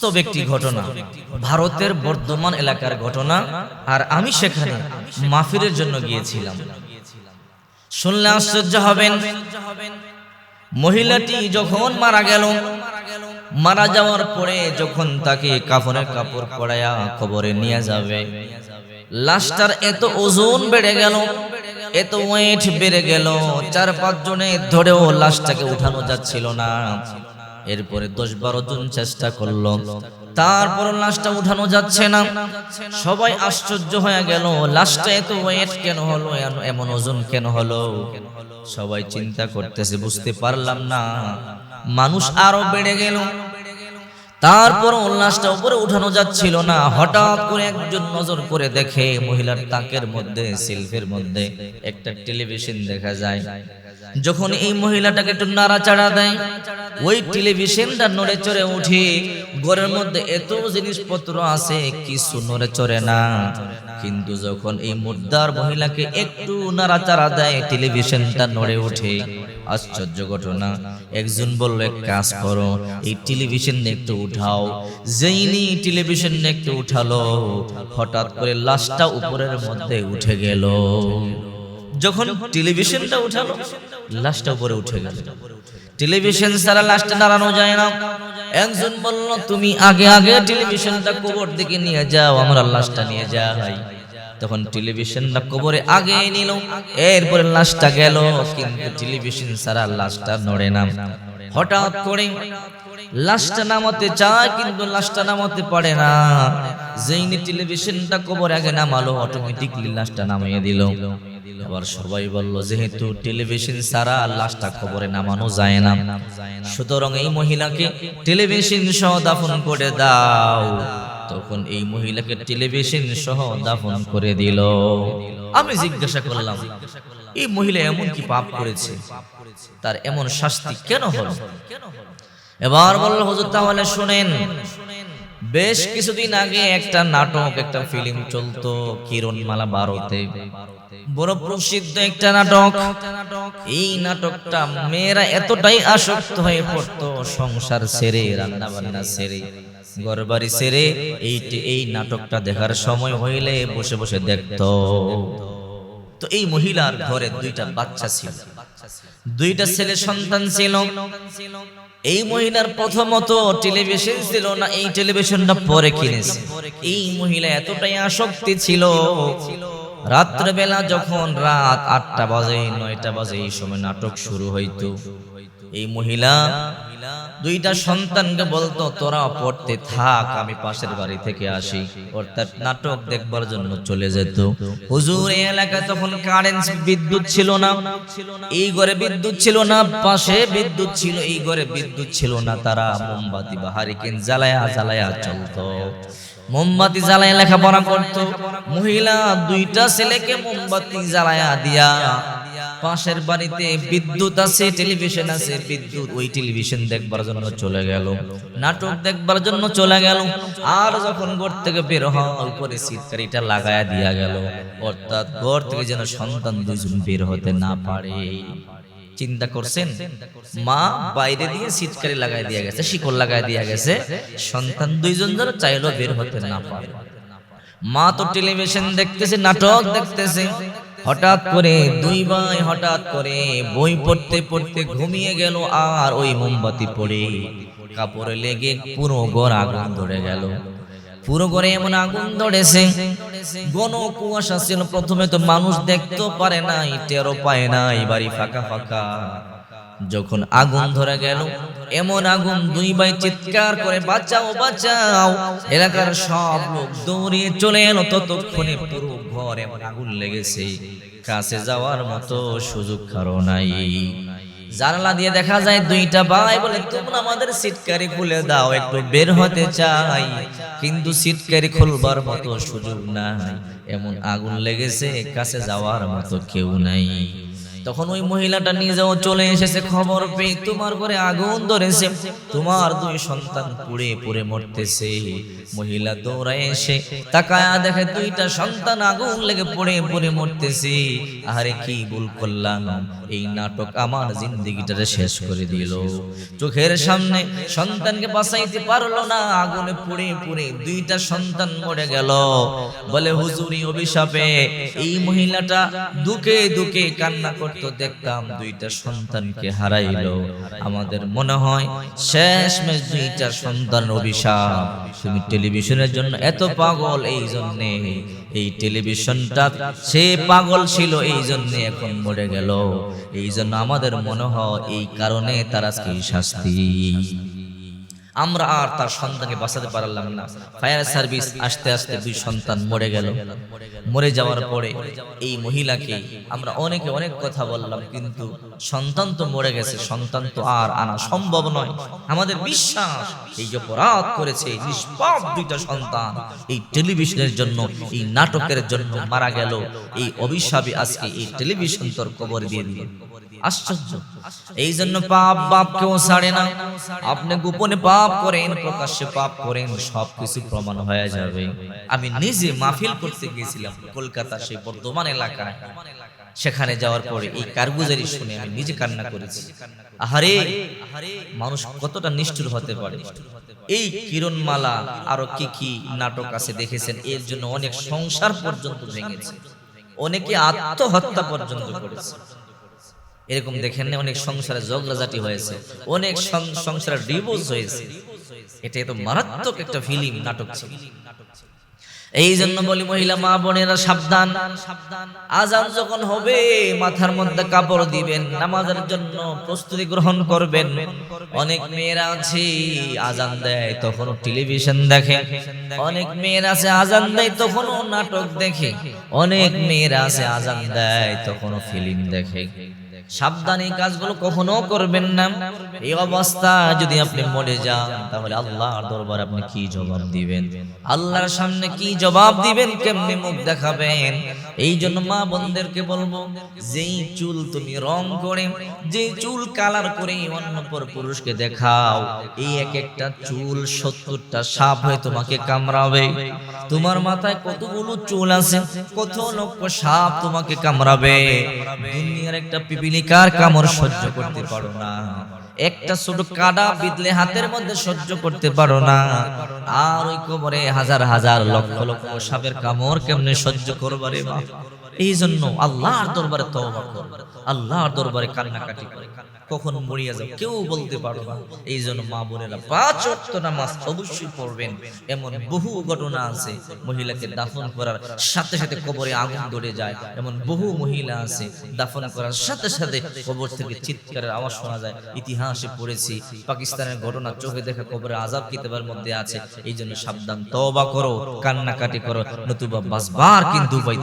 বাস্তব একটি ঘটনা, ভারতের বর্ধমান এলাকার ঘটনা, আর আমি সেখানে মাহফিলের জন্য গিয়েছিলাম। শুনলে আশ্চর্য হবেন, মহিলাটি যখন মারা গেল, মারা যাওয়ার পরে যখন তাকে কাফনের কাপড় পরায়া কবরে নিয়ে যাবে, লাশটার এত ওজন বেড়ে গেল, এত ওয়েট বেড়ে গেল, চার পাঁচ জনে ধরেও লাশটাকে উঠানো যাচ্ছিল না। এরপরে দশ বারো জন চেষ্টা করল। তারপর লাশটা উঠানো যাচ্ছে না। সবাই আশ্চর্য হয়ে গেল, লাশটা এত ওয়েট কেন হলো এমন ওজন কেন হলো? সবাই চিন্তা করতেছে, বুঝতে পারলাম না। মানুষ আরও বেড়ে গেল। তারপর লাশটা উপরে উঠানো যাচ্ছিল না। হঠাৎ করে একজন নজর করে দেখে মহিলার তাকের মধ্যে সেলফের মধ্যে একটা টেলিভিশন দেখা যায়। যখন এই মহিলাটাকে একটু নাড়াচাড়া দেয় ওই টেলিভিশনটা নড়ে চড়ে উঠে ঘরের মধ্যে এত জিনিসপত্র আছে কিছু নড়ে চড়ে না। কিন্তু যখন এই মুদ্রার মহিলাকে একটু নাড়াচাড়া দেয় টেলিভিশনটা নড়ে ওঠে। আশ্চর্য ঘটনা। একজন বলল এক কাজ করো এই টেলিভিশন একটু উঠাও। যেইনি টেলিভিশন একটু উঠালো। হঠাৎ করে লাশটা উপরের মধ্যে উঠে গেল। যখন টেলিভিশনটা উঠালো লাশটা উপরে উঠে গেল। টেলিভিশন ছাড়া লাশটা দাঁড়ানো যায় না। একজন বলল তুমি আগে আগে টেলিভিশনটা কবর দিকে নিয়ে যাও আমরা লাশটা নিয়ে যাই। তখন টেলিভিশনটা কবরে আগে নিল। এরপরে লাশটা গেল কিন্তু টেলিভিশন ছাড়া লাশটা নড়ে না। হঠাৎ করে লাশটা নামাতে চায়, কিন্তু লাশটা নামাতে পারে না। যেইনি টেলিভিশনটা কবর আগে নামালো অটোমেটিকলি লাশটা নামিয়ে দিল। এবার সবাই বলল, যেহেতু টেলিভিশন ছাড়া লাশটা কবরে নামানো যায় না, সুতরাং এই মহিলাকে টেলিভিশন সহ দাফন করে দাও। তখন এই মহিলাকে টেলিভিশন সহ দাফন করে দিল। আমি জিজ্ঞাসা করলাম, এই মহিলা এমন কি পাপ করেছে? তার এমন শাস্তি কেন হলো? এবার বলল, হুজুর, তাহলে শুনেন, বেশ কিছুদিন আগে একটা নাটক, একটা ফিল্ম চলতো কিরণমালা বারোতে। বড় প্রসিদ্ধ একটা নাটক। এই নাটকটা মেয়েরা এতটাই আসক্ত হয়ে পড়তো, সংসার ছেড়ে রান্না বান্না ছেড়ে ঘরবাড়ি ছেড়ে এই এই নাটকটা দেখার সময় হইলে বসে বসে দেখতো। তো এই মহিলার ঘরে দুইটা বাচ্চা ছিল। দুইটা ছেলে সন্তান ছিল। এই মহিলার প্রথমত টেলিভিশন ছিল না, এই টেলিভিশনটা পরে কিনেছে। এই মহিলা এতটাই আসক্তি ছিল, রাত্রেবেলা যখন রাত আটটা বাজে, নয়টা বাজে, এই সময় নাটক শুরু হইতো। এই মহিলা দুইটা সন্তানকে বলতো, তোরা পড়তে থাক, আমি পাশের বাড়ি থেকে আসি। অর্থাৎ নাটক দেখবার জন্য চলে যেত। হুজুর, এই এলাকায় তখন কারেন্ট বিদ্যুৎ ছিল না। এই ঘরে বিদ্যুৎ ছিল না, পাশে বিদ্যুৎ ছিল, এই ঘরে বিদ্যুৎ ছিল না। তারা মোমবাতি বা হারিকেন জ্বালায়া জ্বালায়া চলতো। মোমবাতি জ্বালায় লেখাপড়া করতো। মহিলা দুইটা ছেলেকে মোমবাতি জ্বালায়া দিয়া, পাশের বাড়িতে বিদ্যুৎ আছে, টেলিভিশন আছে, বিদ্যুৎ ওই টেলিভিশন দেখবার জন্য চলে গেল, নাটক দেখবার জন্য চলে গেল, আর যখন ঘর থেকে বের হওয়া উপরে শীতকারিটা লাগায়া দিয়া গেল। অর্থাৎ ঘর থেকে যেন সন্তান দুইজন বের হতে না পারে। চিন্তা করছেন? মা বাইরে দিয়ে সিটকারি লাগাই দিয়ে গেছে শিকল লাগাই দিয়ে গেছে। সন্তান দুইজন যেন চাইলেও বের হতে না পারে। মা তো টেলিভিশন দেখতেছে নাটক দেখতেছে। হঠাৎ করে দুই ভাই হঠাৎ করে বই পড়তে পড়তে ঘুমিয়ে গেল আর ওই মোমবাতি পড়ে। কাপড়ে লেগে পুরো ঘর আগুন ধরে গেল। পুরো ঘরে এমন আগুন ধরেছে। ঘন কুয়াশা ছিল, প্রথমে তো মানুষ দেখতে পারে নাই টেরো পায় নাই, বাড়ি ফাঁকা ফাঁকা। যখন আগুন ধরে গেল, এমন আগুন দুই ভাই চিৎকার করে, বাঁচাও বাঁচাও। এলাকার সব লোক দৌড়িয়ে চলে এলো, ততক্ষণে পুরো ঘর এমন আগুন লেগেছে। কাছে যাওয়ার মতো সুযোগ কারও নাই। জানালা দিয়ে দেখা যায় দুইটা ভাই বলে, তোমরা আমাদের সিটকারি খুলে দাও, একটু বের হতে চাই। কিন্তু সিটকারি খুলবার মতো সুযোগ নাই। এমন আগুন লেগেছে, কাছে যাওয়ার মতো কেউ নাই। তখন ওই মহিলাটা নিজেও চলে এসেছে, খবর পেয়ে তোমার ঘরে আগুন ধরেছে। তোমার দুই সন্তান পুড়ে পুড়ে মরতেছে। মহিলা দৌড়ায় এসে তাকায়া দেখে দুইটা সন্তান আগুন লেগে পড়ে পড়ে মরতেছে। আরে কি ভুল করলাম, এই নাটক আমার জিন্দিগিটারে শেষ করে দিল। চোখের সামনে সন্তানকে বাঁচাইতে পারল না, আগুনে পুড়ে পুড়ে দুইটা সন্তান মরে গেল। বলে, হুজুরি অভিশাপে। এই মহিলাটা দুকে দুকে কান্না করতে দেখতাম দুইটা সন্তানকে হারাইলো। আমাদের মনে হয় শেষ মেশ দুইটা সন্তান অভিশাপ। তুমি টেলিভিশনের জন্য এত পাগল এই জন্যে। এই টেলিভিশনটা সে পাগল ছিল এই জন্য এখন মরে গেল। এই জন্য আমাদের মনে হয় এই কারণে তারা সেই শাস্তি। আমরা আর তার সন্তানকে বাঁচাতে পারলাম না। ফায়ার সার্ভিস আস্তে আস্তে দুই সন্তান মরে গেল। মরে যাওয়ার পরে এই মহিলাকে আমরা অনেকে অনেক কথা বললাম, কিন্তু সন্তান তো মরে গেছে, সন্তান তো আর আনা সম্ভব নয়। আমাদের বিশ্বাস, এই যে অপরাধ করেছে নিষ্পাপ দুইটা সন্তান, এই টেলিভিশনের জন্য, এই নাটকের জন্য মারা গেল। এই অভিশাপে আজকে এই টেলিভিশন তোর কবর দিয়ে দিল। আশ্চর্য। এই জন্য পাপ বাপ কেউ ছাড়ে না। আপনি গোপনে পাপ করেন প্রকাশ্যে পাপ করেন সবকিছু প্রমাণ হয়ে যাবে। আমি নিজে মাহফিল করতে গিয়েছিলাম কলকাতা সেই বর্ধমান এলাকায়। সেখানে যাওয়ার পরে এই কারগুজারি শুনে আমি নিজে কান্না করেছি। আহারে মানুষ কতটা নিষ্ঠুর হতে পারে। এই কিরণমালা আরও কি কি নাটক আছে দেখেছেন? এর জন্য অনেক সংসার পর্যন্ত ভেঙেছে। অনেকে আত্মহত্যা পর্যন্ত করেছে এরকম দেখেন অনেক সংসারে ঝগড়াঝাটি হয়েছে, অনেক সংসারে ডিভোর্স হয়েছে। এটা এত মারাত্মক একটা ফিল্ম নাটক ছিল। এই জন্য বলি মহিলা, মা বোনেরা সাবধান। আজান যখন হবে, মাথার মধ্যে কাপড় দিবেন, নামাজের জন্য প্রস্তুতি গ্রহণ করবেন। অনেক মেয়েরা আছে, আজান দেয়, তখনও টেলিভিশন দেখে। অনেক মেয়েরা আছে, আজান দেয়, তখনও নাটক দেখে। অনেক মেয়েরা আছে, আজান দেয়, তখনও ফিল্ম দেখে। সাবধানে এই কাজগুলো কখনো করবেন না। এই অবস্থা যদি আপনি মরে যান, তাহলে আল্লাহর দরবার আপনি কি জবাব দিবেন? আল্লাহর সামনে কি জবাব দিবেন? কেমনে মুখ দেখাবেন? এই জন্য মা বোনদেরকে বলব, যেই চুল তুমি রং করে যে চুল কালার করে অন্য পর পুরুষকে দেখাও, এই এক একটা চুল সত্তরটা সাপ হয়ে তোমাকে কামড়াবে। তোমার মাথায় কতগুলো চুল আছে, কত লক্ষ সাপ তোমাকে কামড়াবে। দুনিয়ার একটা পিপিলিকার কামড় সহ্য করতে পারো না। একটা ছোট কাদা বিদলে হাতের মধ্যে সহ্য করতে পারো না। আর ওই কোমরে হাজার হাজার লক্ষ লক্ষ সাপের কামড় কেমনে সহ্য করবারে মা এই জন্য আল্লাহর দরবারে তওবা কর। আল্লাহর দরবারে কান্নাকাটি করে। কখন মরিয়া যাও কেউ বলতে পারো না। এই জন্য মা বোনেরা পাঁচ ওয়াক্ত নামাজ অবশ্যই পড়বেন। এমন বহু ঘটনা আছে মহিলাকে দাফন করার সাথে সাথে কবরে আগুন ধরে যায়। এমন বহু মহিলা আছে দাফন করার সাথে সাথে কবর থেকে চিৎকারের আওয়াজ শোনা যায়। ইতিহাসে পড়েছি পাকিস্তানের ঘটনা চোখে দেখা কবরে আজাব কিতাবের মধ্যে আছে। এই জন্য সাবধান তওবা করো কান্নাকাটি করো। নতুবা বাসবার কিন্তু উপায়